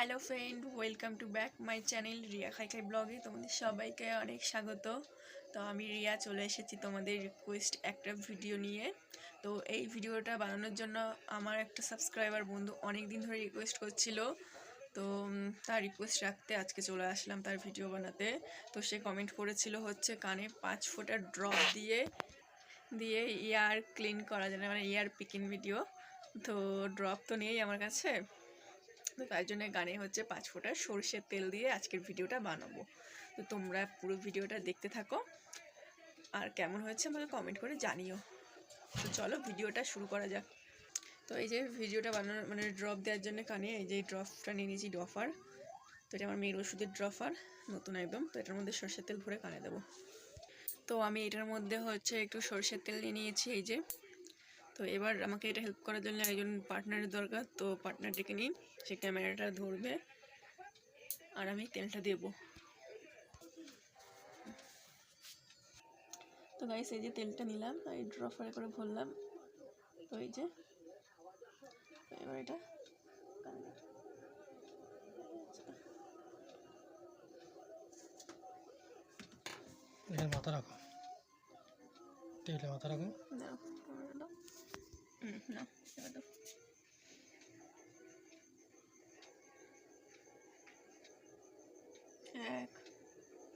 Hello friend welcome to back my channel Riya খাই খাই ব্লগে তোমাদের সবাইকে অনেক স্বাগত। তো আমি রিয়া, চলে এসেছি তোমাদের রিকোয়েস্ট একটা ভিডিও নিয়ে। তো এই ভিডিওটা বানানোর জন্য আমার একটা সাবস্ক্রাইবার বন্ধু অনেক দিন ধরে রিকোয়েস্ট করছিল। তো তার রিকোয়েস্ট রাখতে আজকে চলে আসলাম তার ভিডিও বানাতে। তো সে কমেন্ট করেছিল হচ্ছে কানে পাঁচ ফোঁটা ড্রপ দিয়ে দিয়ে ইয়ার ক্লিন করা যায় মানে ইয়ার পিকিং ভিডিও তো ড্রপ তো নেই আমার কাছে। তো তাই জন্য গানে হচ্ছে পাঁচ ফোঁটা সর্ষের তেল দিয়ে আজকের ভিডিওটা বানাবো। তো তোমরা পুরো ভিডিওটা দেখতে থাকো। আর কেমন হয়েছে আমাকে কমেন্ট করে জানিও। তো চলো ভিডিওটা শুরু করা যাক। তো এই যে ভিডিওটা বানানোর মানে ড্রপ দেওয়ার জন্য কানে এই যে ড্রপটা নিয়ে নিয়েছি ড্রফার তো এটা আমার মেয়ের ওষুধের ড্রফার নতুন একদম। তো এটার মধ্যে সর্ষের তেল ভরে কানে দেবো। তো আমি এটার মধ্যে হচ্ছে একটু সর্ষের তেল নিয়ে নিয়েছি, এই যে। তো এবার আমাকে এটা হেল্প করার জন্য একজন পার্টনারের দরকার। তো পার্টনার ডেকে নিই সে ক্যামেরাটা ধরবে আর আমি তেলটা দেব। তো গাইস এই যে তেলটা নিলাম, এই ড্রফারে করে ভরলাম। তো এই যে এবার এটা মাথা রাখো। টেবিলে মাথা রাখো না এক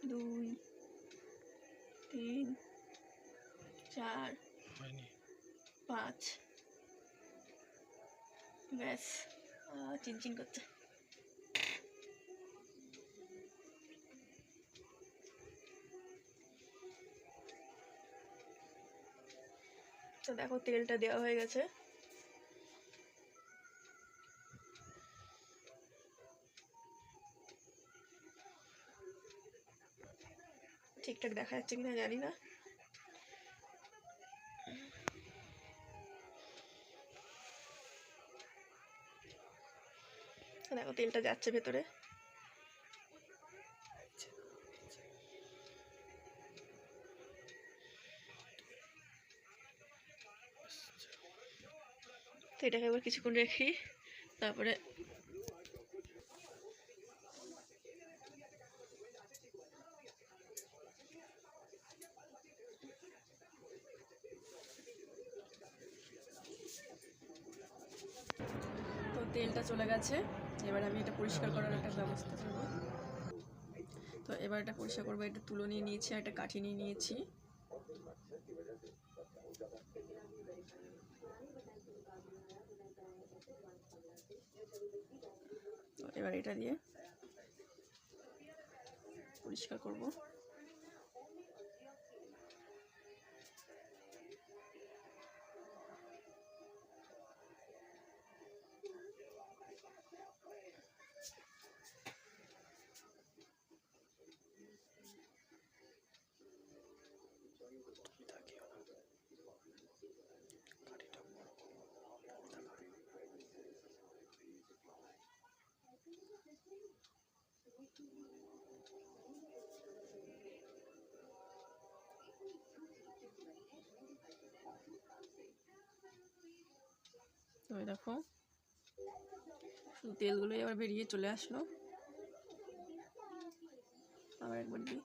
দুই তিন চার পাঁচ। ব্যাস চিনচিন করছে। তো দেখো তেলটা দেওয়া হয়ে গেছে। ঠিকঠাক দেখা যাচ্ছে কিনা জানি না। দেখো তেলটা যাচ্ছে ভেতরে। তো এটাকে এবার কিছুক্ষণ রেখি তারপরে তো তেলটা চলে গেছে। এবার আমি এটা পরিষ্কার করার একটা ব্যবস্থা করব। তো এবার এটা পরিষ্কার করব, একটা তুলো নিয়ে নিয়েছি একটা কাঠি নিয়ে নিয়েছি। এবার এটা দিয়ে পরিষ্কার করব। তো দেখো তেলগুলোই আবার বেরিয়ে চলে আসলো। আবার একবার দিই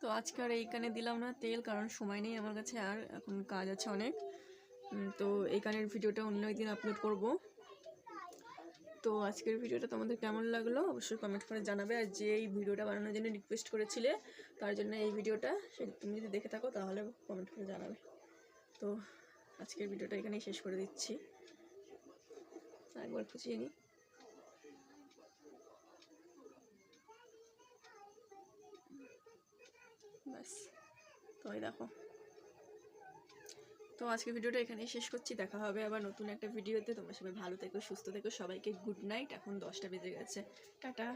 তো আজকে আর এইখানে দিলাম না তেল, কারণ সময় নেই আমার কাছে, আর এখন কাজ আছে অনেক। তো এই কানের ভিডিওটা অন্য একদিন আপলোড করব। তো আজকের ভিডিওটা তোমাদের কেমন লাগল অবশ্যই কমেন্ট করে জানাবে, আর যে এই ভিডিওটা বানানোর জন্য রিকোয়েস্ট করেছিলে, তার জন্য এই ভিডিওটা সে তুমি যদি দেখে থাকো, তাহলে কমেন্ট করে জানাবে। তো আজকের ভিডিওটা এখানেই শেষ করে দিচ্ছি। একবার খুঁচিয়ে নিই। ব্যাস, তো দেখো। তো আজকে ভিডিওটা এখানেই শেষ করছি। দেখা হবে আবার নতুন একটা ভিডিওতে। তোমরা সবাই ভালো থেকো, সুস্থ থেকো। সবাইকে গুড নাইট। এখন দশটা বেজে গেছে। টাটা।